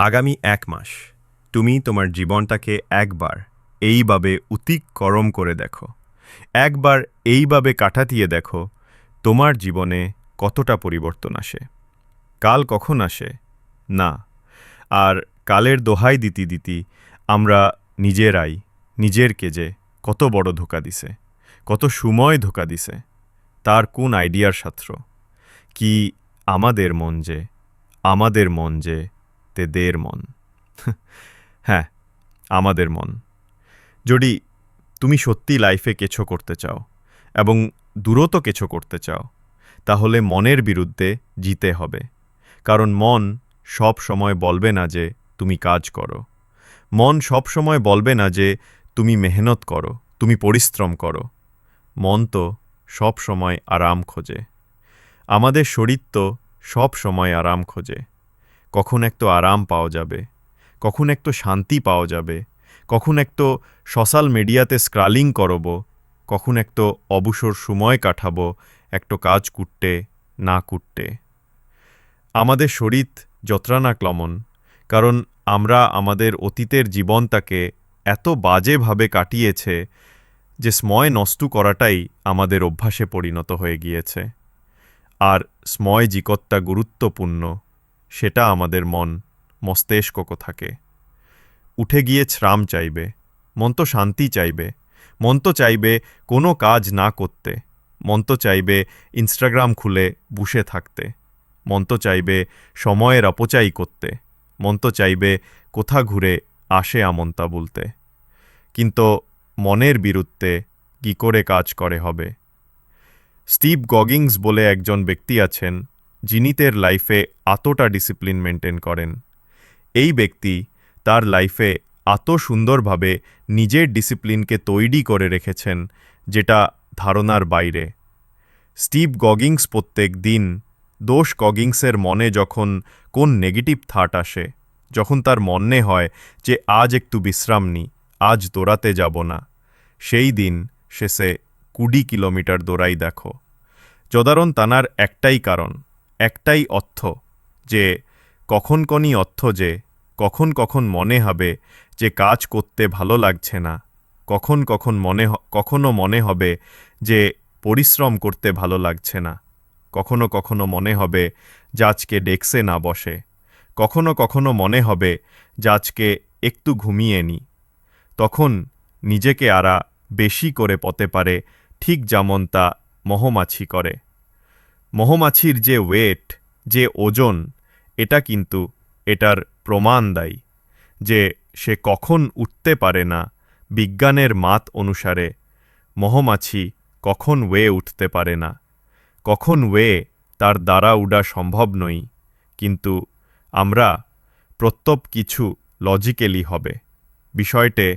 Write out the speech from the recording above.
আগামী এক মাস, তুমি তোমার জীবনটাকে একবার এইভাবে উতিকরম করে দেখো। একবার এইভাবে কাটাতিয়ে দেখো, তোমার জীবনে কতটা পরিবর্তন আসে। কাল কখন আসে? না। আর কালের দোহাই দিতি দিতি আমরা নিজেরাই, নিজের কেজে কত বড় ধোকা দিছে, কত সময় ধোকা দিছে। তার কোন আইডিয়ার ছাত্র কি আমাদের মন যে, আমাদের মন যে তে দের মন। হ্যাঁ আমাদের মন। যদি তুমি সত্যি লাইফে কিছু করতে চাও এবং দূরত কিছু করতে চাও, তাহলে মনের বিরুদ্ধে জিতে হবে। কারণ মন সব সময় বলবে না যে তুমি কাজ করো। মন সব সময় বলবে না যে তুমি মেহনত করো, তুমি পরিশ্রম করো। মন তো সব সময় আরাম খোঁজে। আমাদের শরীর তো সব সময় আরাম খোঁজে। কখন একটু আরাম পাওয়া যাবে, কখন একটু শান্তি পাওয়া যাবে, কখন একটু সোশ্যাল মিডিয়াতে স্ক্রালিং করব, কখন একটু অবসর সময় কাটাবো একটু কাজ করতে, না করতে। আমাদের শরীর যত্রানা ক্লমন কারণ আমরা আমাদের অতীতের জীবনটাকে এত বাজেভাবে কাটিয়েছে যে স্ময় নষ্ট করাটাই আমাদের অভ্যাসে পরিণত হয়ে গিয়েছে। আর স্ময় জিকত্তা গুরুত্বপূর্ণ। সেটা আমাদের মন, মস্তিষ্ককো থাকে। উঠে গিয়ে শ্রাম চাইবে, মন তো শান্তি চাইবে, মন তো চাইবে কোনো কাজ না করতে, মন তো চাইবে ইনস্টাগ্রাম খুলে বসে থাকতে, মন তো চাইবে সময়ের অপচয় করতে, মন তো চাইবে কোথা ঘুরে আসে আমন্তা বলতে। কিন্তু মনের বিরুদ্ধে কি করে কাজ করে হবে? স্টিভ গগিংস বলে একজন ব্যক্তি আছেন যিনি তের লাইফে এতটা ডিসিপ্লিন মেনটেন করেন। এই ব্যক্তি তার লাইফে এত সুন্দরভাবে নিজের ডিসিপ্লিনকে তৈরি করে রেখেছেন, যেটা ধারণার বাইরে। স্টিভ গগিংস প্রত্যেক দিন দোষ গগিংসের মনে যখন কোন নেগেটিভ থাট আসে, যখন তার মনে হয় যে, আজ একটু বিশ্রাম নি, আজ দৌড়াতে যাব না। সেই দিন শেষে কুড়ি কিলোমিটার দৌড়াই দেখো। যদারণ তানার একটাই কারণ একটাই অর্থ যে, কখন কনি অর্থ যে, কখন কখন মনে হবে যে কাজ করতে ভালো লাগছে না, কখন কখন মনে কখনো মনে হবে যে পরিশ্রম করতে ভালো লাগছে না, কখনো কখনো মনে হবে যে ডেস্কে না বসে, কখনো কখনো মনে হবে যে একটু ঘুমিয়ে নি, তখন নিজেকে আরা বেশি করে পতে পারে ঠিক যেমন তা মহমাছি করে। মহমাছির যে ওয়েট, যে ওজন, এটা কিন্তু এটার প্রমাণ দেয়, যে সে কখন উঠতে পারে না বিজ্ঞানের মাত অনুসারে মহমাছি কখন ওয়ে উঠতে পারে না। কখন ওয়ে তার দ্বারা উড়া সম্ভব নই, কিন্তু আমরা প্রত্যব কিছু লজিক্যালি হবে। বিষয়টে